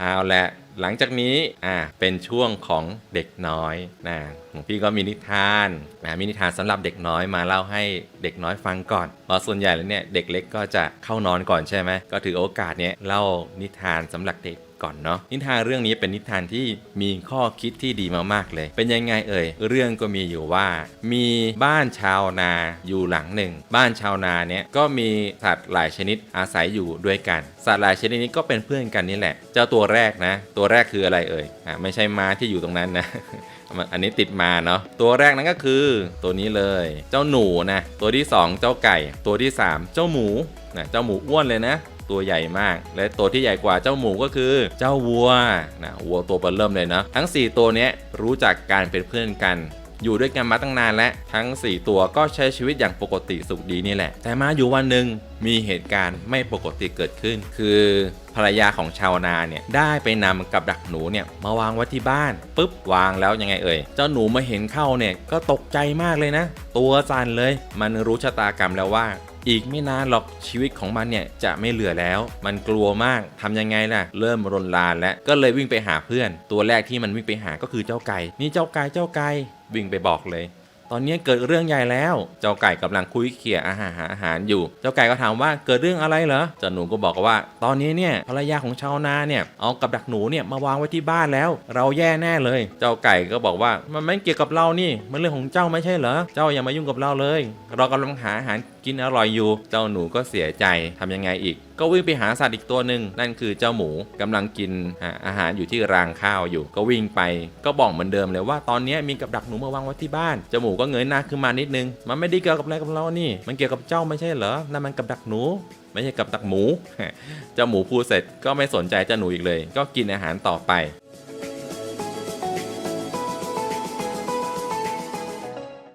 เอาละหลังจากนี้อ่าเป็นช่วงของเด็กน้อยนะหลวงพี่ก็มีนิทานนะมีนิทานสำหรับเด็กน้อยมาเล่าให้เด็กน้อยฟังก่อนเพราะส่วนใหญ่แล้วเนี่ยเด็กเล็กก็จะเข้านอนก่อนใช่ไหมก็ถือโอกาสเนี้ยเล่านิทานสำหรับเด็ก ก่อนเนาะนิทานเรื่องนี้เป็นนิทานที่มีข้อคิดที่ดีมากๆเลย เป็นยังไงเอ่ยเรื่องก็มีอยู่ว่า มีบ้านชาวนาอยู่หลังหนึ่ง บ้านชาวนาเนี่ยก็มีสัตว์หลายชนิดอาศัยอยู่ด้วยกัน สัตว์หลายชนิดนี้ก็เป็นเพื่อนกันนี่แหละ เจ้าตัวแรกนะ ตัวแรกคืออะไรเอ่ยอ่าไม่ใช่ม้าที่อยู่ตรงนั้นนะอันนี้ติดมาเนาะตัวแรกนั้นก็คือตัวนี้เลย เจ้าหนูนะตัวที่สองเจ้าไก่ ตัวที่สามเจ้าหมูนะเจ้าหมูอ้วนเลยนะ ตัวใหญ่มาก และตัวที่ใหญ่กว่าเจ้าหมูก็คือเจ้าวัวนะวัวตัวเบอเริ่มเลยนะทั้ง 4 ตัวนี้รู้จักการเป็นเพื่อนกันอยู่ด้วยกันมาตั้งนานและทั้ง 4 ตัวก็ใช้ชีวิตอย่างปกติสุขดีนี่แหละ แต่มาอยู่วันหนึ่งมีเหตุการณ์ไม่ปกติเกิดขึ้น คือภรรยาของชาวนาเนี่ยได้ไปนำกับดักหนูเนี่ยมาวางไว้ที่บ้านปุ๊บวางแล้วยังไงเอ่ยเจ้าหนูมาเห็นเข้าเนี่ยก็ตกใจมากเลยนะ ตัวสั่นเลย มันรู้ชะตากรรมแล้วว่า อีกไม่นานหรอกชีวิตของมันเนี่ยจะไม่เหลือแล้ว มันกลัวมากทำยังไงล่ะ เริ่มรนลานแล้วก็เลยวิ่งไปหาเพื่อน ตัวแรกที่มันวิ่งไปหาก็คือเจ้าไก่ นี่เจ้าไก่เจ้าไก่วิ่งไปบอกเลย ตอนนี้เกิดเรื่องใหญ่แล้ว เจ้าไก่กำลังคุยเขี่ยอาหารหาอาหารอยู่ เจ้าไก่ก็ถามว่าเกิดเรื่องอะไรเหรอเจ้าหนูก็บอกว่า ตอนนี้เนี่ยภรรยาของชาวนาเนี่ยเอากับดักหนูเนี่ยมาวางไว้ที่บ้านแล้ว เราแย่แน่เลย เจ้าไก่ก็บอกว่ามันไม่เกี่ยวกับเรานี่มันเรื่องของเจ้าไม่ใช่เหรอเจ้าอย่ามายุ่งกับเราเลย เรากำลังหาอาหารกินอร่อยอยู่ เจ้าหนูก็เสียใจทำยังไงอีก ก็วิ่งไปหาสัตว์อีกตัวหนึ่งนั่นคือเจ้าหมูกำลังกินอาอาหารอยู่ที่รางข้าวอยู่ ก็วิ่งไป ก็บอกเหมือนเดิมเลยว่าตอนนี้มีกับดักหนูมาวางไว้ที่บ้านเจ้าหมูก็เงยหน้าขึ้นมานิดนึง มันไม่ได้เกี่ยวกับอะไรกับเรานี่ มันเกี่ยวกับเจ้าไม่ใช่เหรอนั่นมันกับดักหนูไม่ใช่กับดักหมู เจ้าหมูพูดเสร็จก็ไม่สนใจเจ้าหนูอีกเลย ก็กินอาหารต่อไป